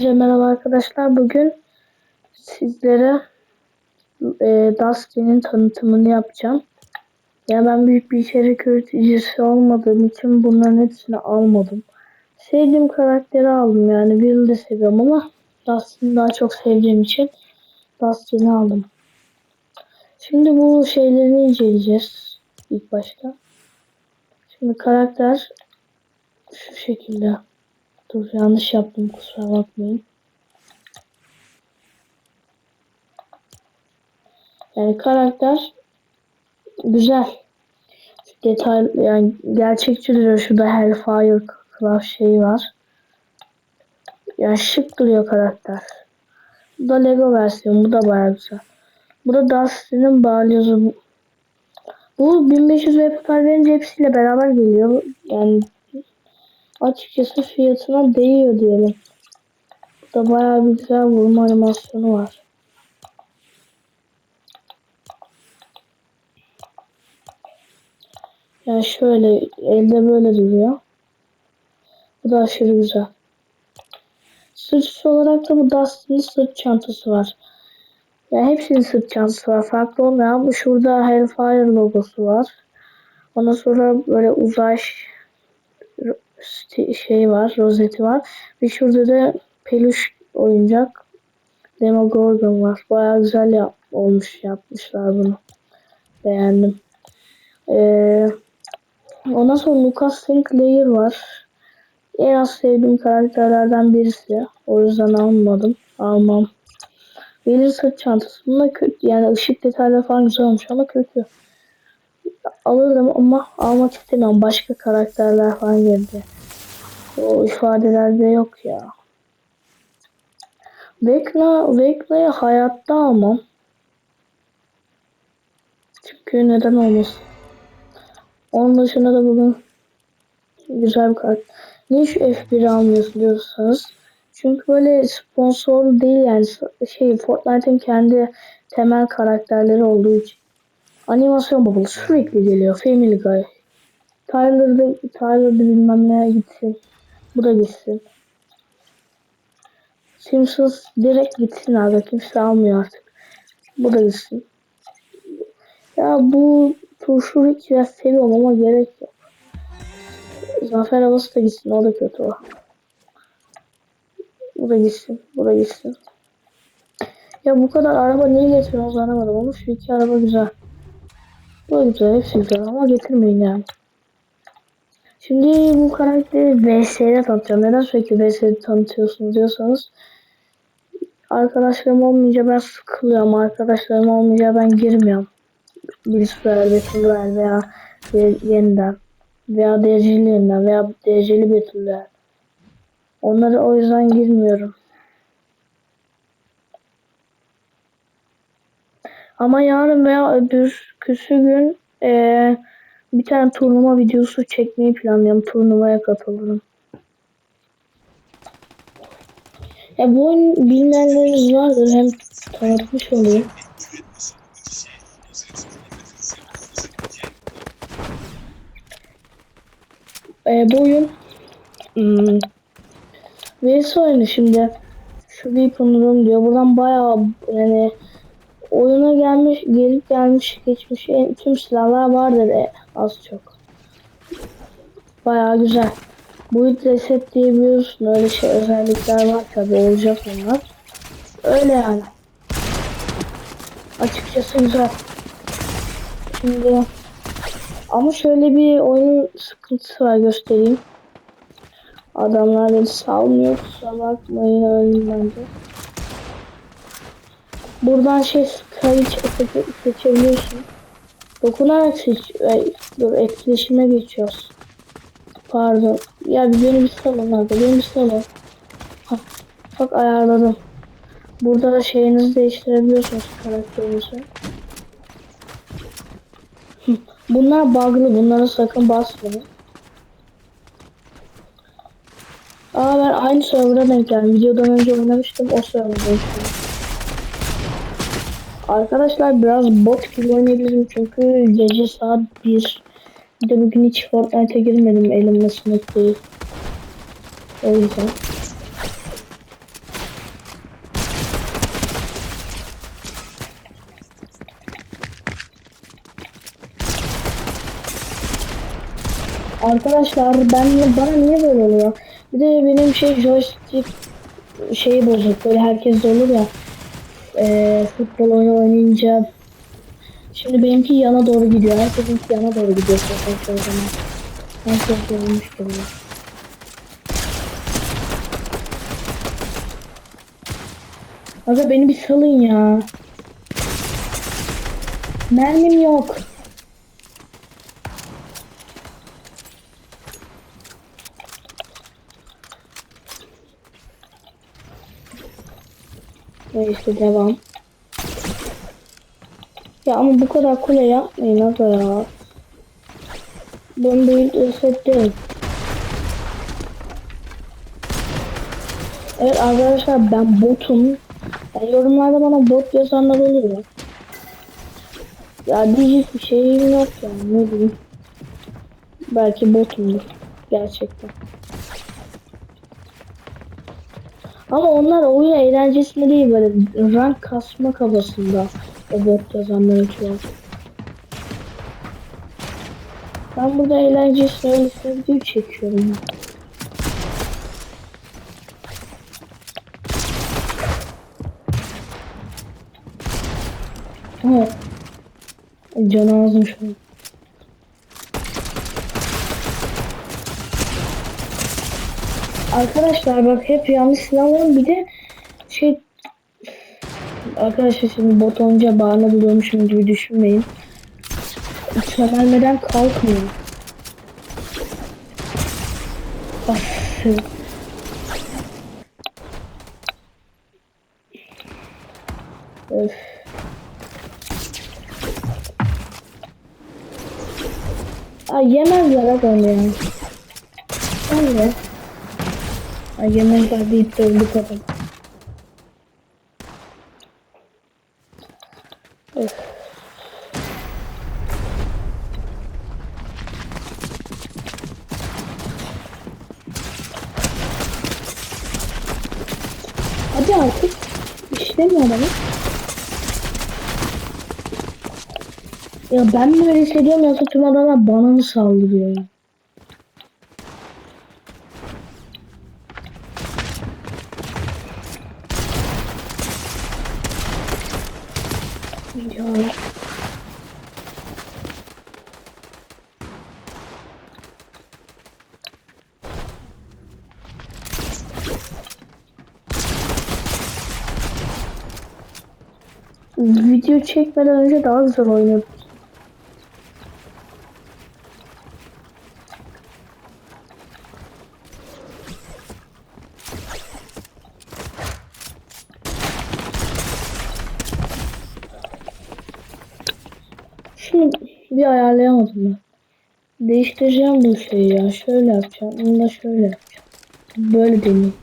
Merhaba arkadaşlar. Bugün sizlere e, Dustin'in tanıtımını yapacağım. Ya ben büyük bir içerik üreticisi olmadığım için bunların hepsini almadım. Sevdiğim karakteri aldım yani. Bill'i de seviyorum ama Dustin'i daha çok sevdiğim için Dustin'i aldım. Şimdi bu şeylerini inceleyeceğiz ilk başta. Şimdi karakter şu şekilde. Dur yanlış yaptım kusura bakmayın. Yani karakter güzel. Detay yani gerçekçi duruyor. Şurada Hellfire Claw şeyi var. Yani şık duruyor karakter. Bu da Lego versiyonu. Bu da bayağı güzel. Bu da Dustin'in balyozu. Bu 1500 web verince hepsiyle beraber geliyor. Yani açıkçası fiyatına değiyor diyelim. Burada bayağı bir güzel vurma animasyonu var. Yani şöyle elde böyle duruyor. Bu da aşırı güzel. Sırt olarak da bu Dustin'in sırt çantası var. Yani hepsinin sırt çantası var. Farklı olmayan bu şurada Hellfire logosu var. Ondan sonra böyle uzay şey var, rozeti var. Ve şurada da peluş oyuncak Demogorgon var. Bayağı güzel yap olmuş yapmışlar bunu. Beğendim. Ee, ondan sonra Lucas Sinclair var. En az sevdiğim karakterlerden birisi. O yüzden almadım. Almam. Belir sırt çantası. Bunda kötü. Yani ışık detayları falan güzel olmuş ama kötü. Alırım ama almak istemiyorum. Başka karakterler falan geldi. O ifadelerde yok ya. Vekna, Vekna'yı hayatta almam. Çünkü neden olmasın. Onun dışında da bugün güzel bir kart. Niye şu F1'i almıyorsun diyorsanız. Çünkü böyle sponsor değil yani şey Fortnite'ın kendi temel karakterleri olduğu için. Animasyon bubble sürekli geliyor. Family Guy. Tyler'da, Tyler'da bilmem neye gitsin. Bu da gitsin. Simpsons direkt gitsin abi. Kimse almıyor artık. Bu da gitsin. Ya bu turşu hiç biraz seviyorum ama gerek yok. Zafer havası da gitsin. O da kötü o. Bu da gitsin. Bu da gitsin. Ya bu kadar araba niye getiriyorsunuz anlamadım ama şu iki araba güzel. Da güzel. Güzel ama getirmeyin yani. Şimdi bu karakteri VS'de tanıtacağım. Neden sürekli VS'de tanıtıyorsunuz diyorsanız arkadaşlarım olmayınca ben sıkılıyorum. Arkadaşlarım olmayınca ben girmiyorum. Bilgisayar, Battle Royale veya yeniden veya dereceli yeniden veya dereceli Battle. Onları o yüzden girmiyorum. Ama yarın veya öbür küsü gün ee, bir tane turnuva videosu çekmeyi planlıyorum. Turnuvaya katılırım. Ya bu oyun bilmeyenleriniz vardır. Hem tanıtmış olayım. E, bu oyun hmm, VS oyunu şimdi şu bir konurum diyor. Buradan bayağı yani oyuna gelmiş, gelip gelmiş, geçmiş en, tüm silahlar vardır e, az çok. Bayağı güzel. Bu reset diyebiliyorsun. Öyle şey özellikler var tabi olacak onlar. Öyle yani. Açıkçası güzel. Şimdi ama şöyle bir oyun sıkıntısı var göstereyim. Adamlar beni salmıyor. Kusura bakmayın bence. Buradan şey kayıt seçebiliyorsun. Dokunarak seç, dur etkileşime geçiyoruz. Pardon. Ya bir beni bir salın abi. Beni bir salın. Ha, bak ayarladım. Burada da şeyinizi değiştirebiliyorsunuz karakterinizi. Bunlar bug'lı. Bunlara sakın basmayın. Aa ben aynı server'a denk geldim. Videodan önce oynamıştım. O server'dayım. Arkadaşlar biraz bot gibi oynayabilirim çünkü gece saat 1. Bir de bugün hiç Fortnite'a girmedim elimde sınıf. O yüzden. Arkadaşlar ben bana niye böyle oluyor? Bir de benim şey joystick şeyi bozuk. Böyle herkes olur ya. E, futbol oyunu oynayınca Şimdi benimki yana doğru gidiyor. Herkesinki yana doğru gidiyor. Zaten o zaman. Herkes görmüş. Aga beni bir salın ya. Mermim yok. Neyse devam. Ya ama bu kadar kule yapmayın aga ya. Ben büyük resetlerim. Evet arkadaşlar ben botum. Yani yorumlarda bana bot yazanlar olur ya. Ya diyecek bir şeyim yok yani ne diyeyim. Belki botumdur. Gerçekten. Ama onlar oyun eğlencesinde değil böyle rank kasma kafasında o bot yazanların çoğu. Ben burada eğlencesine öylesine video çekiyorum. Evet. Canı ağzım şu an. Arkadaşlar bak hep yanlış silahlarım bir de şey Arkadaşlar şimdi bot olunca bağını buluyormuşum gibi düşünmeyin. Çömelmeden kalkmıyor. Of. Öf. Ay yemezler adam ya. Öyle. Yemezler deyip de öldük adam. Öf. Hadi artık. İşlemiyor adamı. Ya ben mi öyle hissediyorum yoksa tüm adamlar bana mı saldırıyor? Video çekmeden önce daha güzel oynadım. Bir ayarlayamadım ben. Değiştireceğim bu şeyi ya. Şöyle yapacağım. Bunu da şöyle yapacağım. Böyle deneyeyim.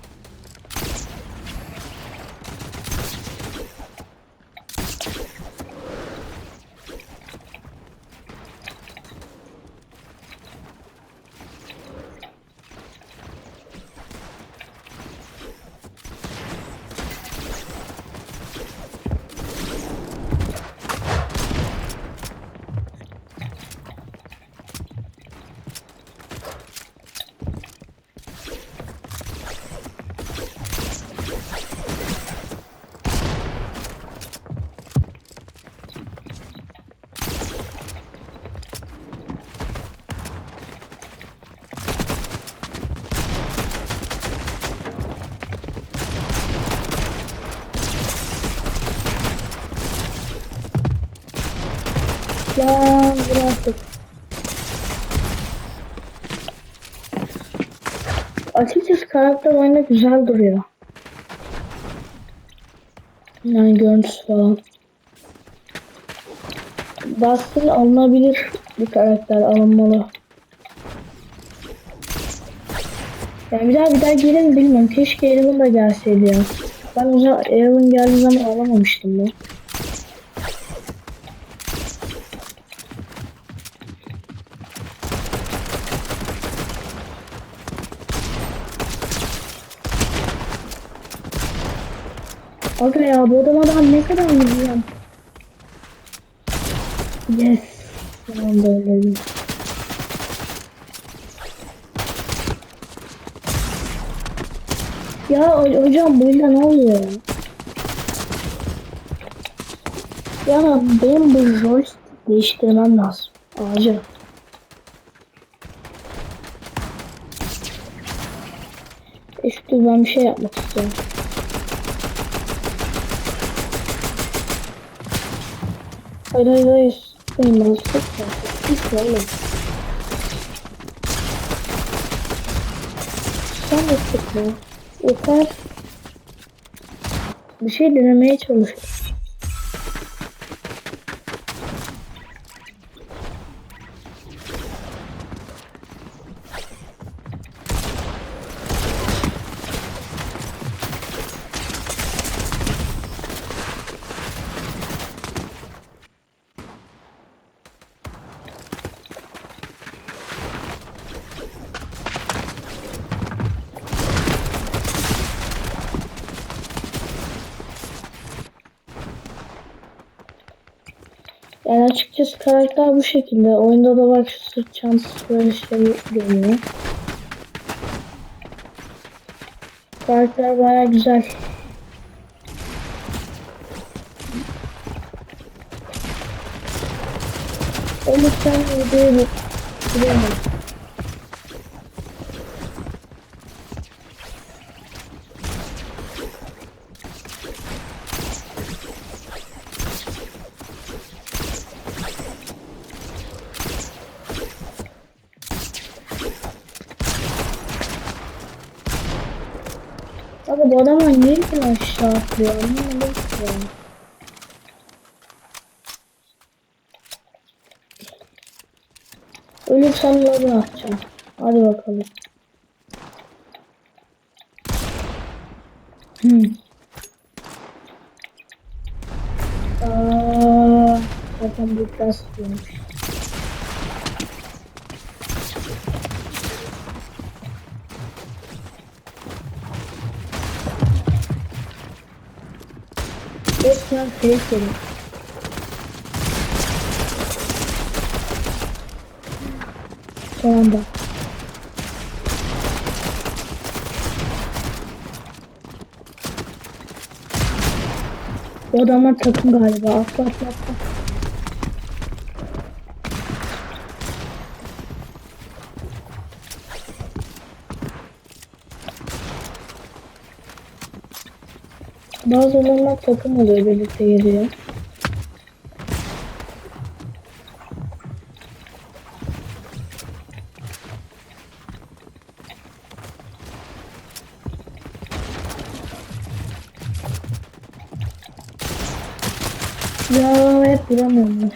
Ya bıraktık. Açıkçası karakter oyunda güzel duruyor. Yani görüntüsü falan. Bastır alınabilir bir karakter alınmalı. Yani bir daha bir daha gelir mi bilmiyorum. Keşke Aaron da gelseydi ya. Ben o zaman Aaron geldiği zaman alamamıştım bu. Aga ya bu adama ne kadar yiyeceğim. Yes. Tamam böyle. Ya hocam burada ne oluyor? Ya benim bu joystick değiştirmem lazım. Acil. Üstü ben bir şey yapmak istiyorum. Hayır hayır hayır. Benim ben sıkma. Sıkma oğlum. Sen de sıkma. Yeter. Bir şey denemeye çalışıyorum. Yani açıkçası karakter bu şekilde. Oyunda da bak şu sırt çantası böyle şey görünüyor. Karakter baya güzel. O lütfen videoyu bitiremem. Abi bu adamlar niye aşağı atlıyor? Anlamadım ki. Ölürsem atacağım. Hadi bakalım. Hmm. Aa, zaten bu biraz sıkıyormuş. Resmen fake yedim. Son anda. Bu adamlar takım galiba. Atla atla atla. Bazı adamlar takım oluyor birlikte geliyor. Ya hep bulamıyorum.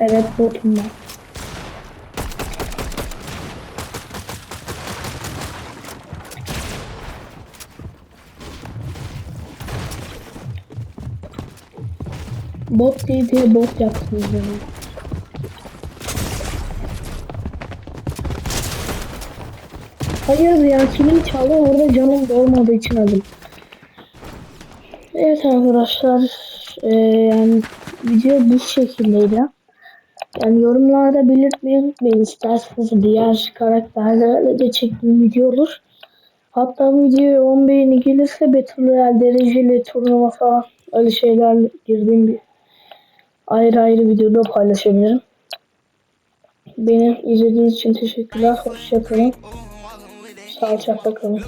Evet botum var. Bot diye diye bot yaptınız beni. Hayır ya kilim çaldı orada canım dolmadığı için aldım. Evet arkadaşlar eee, yani video bu şekildeydi. Yani yorumlarda belirtmeyi unutmayın isterseniz diğer karakterlerle de çektiğim video olur. Hatta bu videoya 10 beğeni gelirse Battle Royale dereceli turnuva falan öyle şeyler girdiğim bir ayrı ayrı videoda paylaşabilirim. Beni izlediğiniz için teşekkürler. Hoşçakalın. Sağlıcakla kalın.